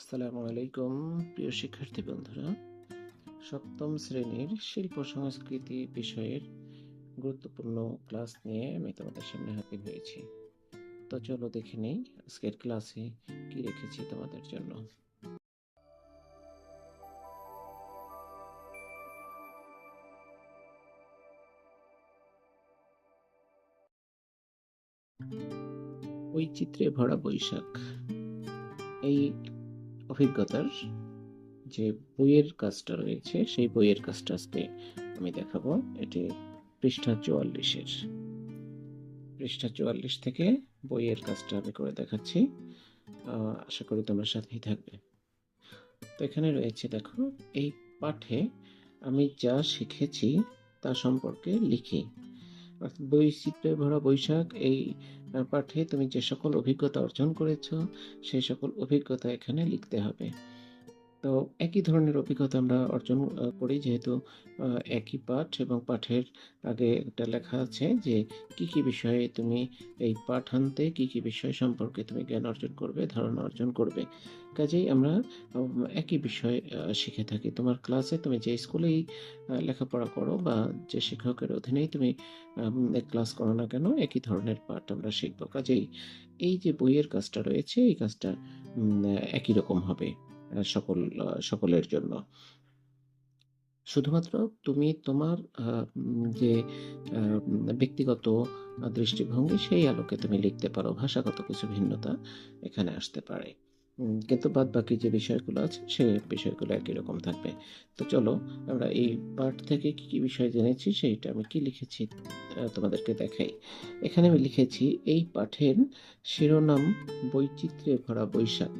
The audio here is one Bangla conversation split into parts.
আসসালামু আলাইকুম, প্রিয় শিক্ষার্থী বন্ধুরা। সপ্তম শ্রেণির শিল্প সংস্কৃতি বিষয়ের গুরুত্বপূর্ণ ক্লাস নিয়ে আমি তোমাদের সামনে হাজির হয়েছি। তো চলো দেখে নেই আজকের ক্লাসে কি রেখেছি তোমাদের জন্য। বৈচিত্র্যে ভরা বৈশাখ। এই অভিজ্ঞতার যে বইয়ের কাজটা রয়েছে, সেই বইয়ের কাজটা আজকে আমি দেখাবো। এটি পৃষ্ঠা চুয়াল্লিশের। পৃষ্ঠা চুয়াল্লিশ থেকে বইয়ের কাজটা আমি করে দেখাচ্ছি। আশা করি তোমরা সাথেই থাকবে। তো এখানে রয়েছে, দেখো, এই পাঠে আমি যা শিখেছি তা সম্পর্কে লিখি। বৈচিত্র্যে ভরা বৈশাখ, এই পাঠে তুমি যে সকল অভিজ্ঞতা অর্জন করেছ সেই সকল অভিজ্ঞতা এখানে লিখতে হবে। তো একই ধরনের অভিজ্ঞতা আমরা অর্জন করি যেহেতু একই পাঠ এবং পাঠের আগে একটা লেখা আছে যে কি কি বিষয়ে তুমি এই পাঠান্তে কি কি বিষয় সম্পর্কে তুমি জ্ঞান অর্জন করবে, ধারণা অর্জন করবে। কাজেই আমরা একই বিষয় শিখে থাকি। তোমার ক্লাসে তুমি যে স্কুলেই লেখাপড়া করো বা যে শিক্ষকের অধীনেই তুমি ক্লাস করো না কেন, একই ধরনের পাঠ আমরা শিখব। কাজেই এই যে বইয়ের কাজটা রয়েছে, এই কাজটা একই রকম হবে। সকল, সকলের জন্য। শুধুমাত্র তুমি তোমার যে ব্যক্তিগত দৃষ্টিভঙ্গি সেই আলোকে তুমি লিখতে পারো। ভাষাগত কিছু ভিন্নতা এখানে আসতে পারে। কিন্তু বাদ বাকি যে বিষয়গুলো আছে, সে বিষয়গুলো একই রকম থাকবে। তো চলো, আমরা এই পাঠ থেকে কি কি বিষয় জেনেছি সেইটা আমি কি লিখেছি তোমাদেরকে দেখাই। এখানে আমি লিখেছি, এই পাঠের শিরোনাম বৈচিত্র্যে ভরা বৈশাখ।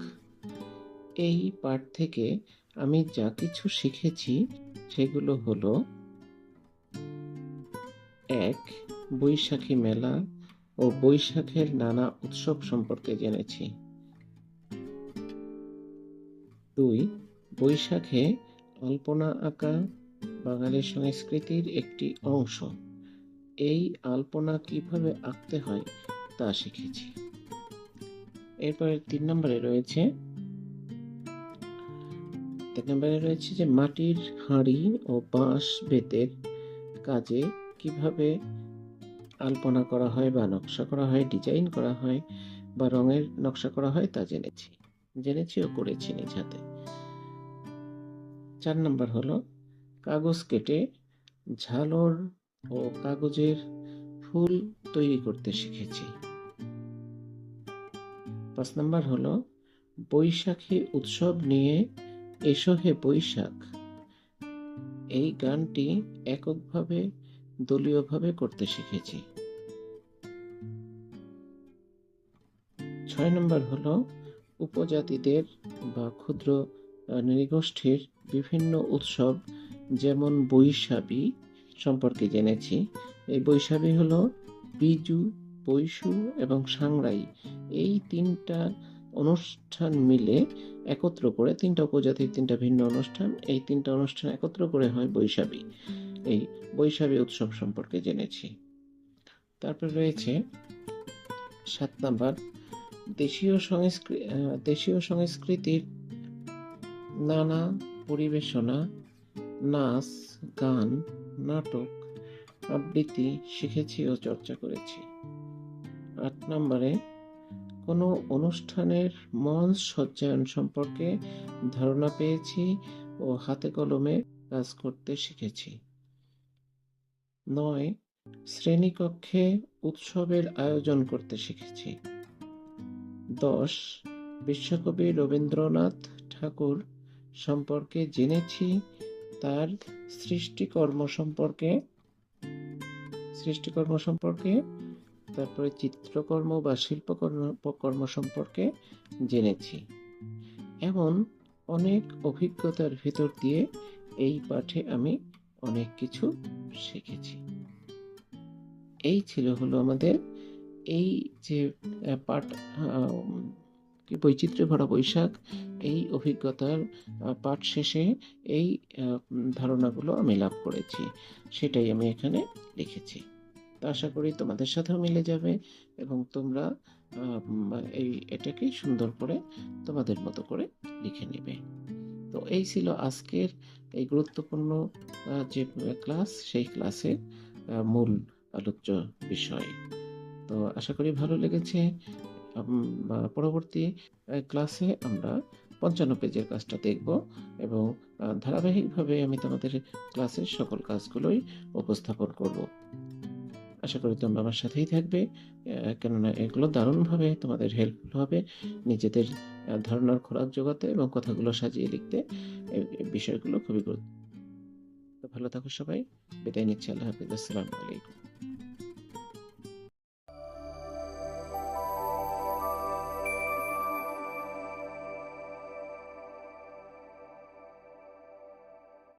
এই পাঠ থেকে আমি যা কিছু শিখেছি সেগুলো হলো এক, বৈশাখী মেলা ও বৈশাখের নানা উৎসব সম্পর্কে জেনেছি। দুই, বৈশাখে আলপনা আঁকা বাঙালি সংস্কৃতির একটি অংশ। এই আলপনা কীভাবে আঁকতে হয় তা শিখেছি। এরপরে তিন নম্বরে রয়েছে তিন নম্বরে রয়েছে যে মাটির হাঁড়ি ও বাঁশ বেতের কাজে কীভাবে আলপনা করা হয় বা নকশা করা হয়, ডিজাইন করা হয় বা রঙের নকশা করা হয় তা জেনেছি। জেনেছি ও করেছি নিজ হাতে। চার নম্বর হলো, কাগজ কেটে ঝালর ও কাগজের ফুল তৈরি করতে শিখেছি। পাঁচ নম্বর হলো, বৈশাখী উৎসব নিয়ে এসো হে বৈশাখ। এই গানটি এককভাবে, দলীয়ভাবে করতে শিখেছি। ছয় নম্বর হলো উপজাতিদের বা ক্ষুদ্র নৃগোষ্ঠীর বিভিন্ন উৎসব, যেমন বৈশাখী সম্পর্কে জেনেছি। এই বৈশাখী হলো বিজু, বৈশু এবং সাংরাই। এই তিনটা অনুষ্ঠান মিলে একত্র করে তিনটা উপজাতির তিনটা ভিন্ন অনুষ্ঠান, এই তিনটা অনুষ্ঠান একত্র করে হয় বৈশাখী। এই বৈশাখী উৎসব সম্পর্কে জেনেছি। তারপর রয়েছে সাত নাম্বার, দেশীয় সংস্কৃতি দেশীয় সংস্কৃতির নানা পরিবেশনা, নাচ, গান, নাটক, আবৃত্তি শিখেছি ও চর্চা করেছি। আট নম্বরে কোনো অনুষ্ঠানের মঞ্চ সজ্জায়ন সম্পর্কে ধারণা পেয়েছি ও হাতে কলমে কাজ করতে শিখেছি। নয়, শ্রেণীকক্ষে উৎসবের আয়োজন করতে শিখেছি। দশ, বিশ্বকবি রবীন্দ্রনাথ ঠাকুর সম্পর্কে জেনেছি, তার সৃষ্টিকর্ম সম্পর্কে সৃষ্টিকর্ম সম্পর্কে তারপরে চিত্রকর্ম বা শিল্পকর্ম, কর্ম সম্পর্কে জেনেছি। এমন অনেক অভিজ্ঞতার ভিতর দিয়ে এই পাঠে আমি অনেক কিছু শিখেছি। এই ছিল হলো আমাদের এই যে পাঠ বৈচিত্র্য ভরা বৈশাখ, এই অভিজ্ঞতার পাঠ শেষে এই ধারণাগুলো আমি লাভ করেছি। সেটাই আমি এখানে লিখেছি। তো আশা করি তোমাদের সাথেও মিলে যাবে এবং তোমরা এই এটাকে সুন্দর করে তোমাদের মতো করে লিখে নেবে। তো এই ছিল আজকের এই গুরুত্বপূর্ণ যে ক্লাস, সেই ক্লাসের মূল আলোচ্য বিষয়। তো আশা করি ভালো লেগেছে। পরবর্তী ক্লাসে আমরা পঞ্চান্ন পেজের কাজটা দেখব এবং ধারাবাহিকভাবে আমি তোমাদের ক্লাসের সকল কাজগুলোই উপস্থাপন করব। আশা করি তোমরা আমার সাথেই থাকবে কেননা এগুলো দারুণভাবে তোমাদের হেল্পফুল হবে নিজেদের ধারণার খোরাক জোগাতে এবং কথাগুলো সাজিয়ে লিখতে। বিষয়গুলো খুবই গুরুত্ব ভালো থাকো সবাই, বিদায় নিচ্ছি, আল্লাহ হাফিজ, আসসালামু আলাইকুম।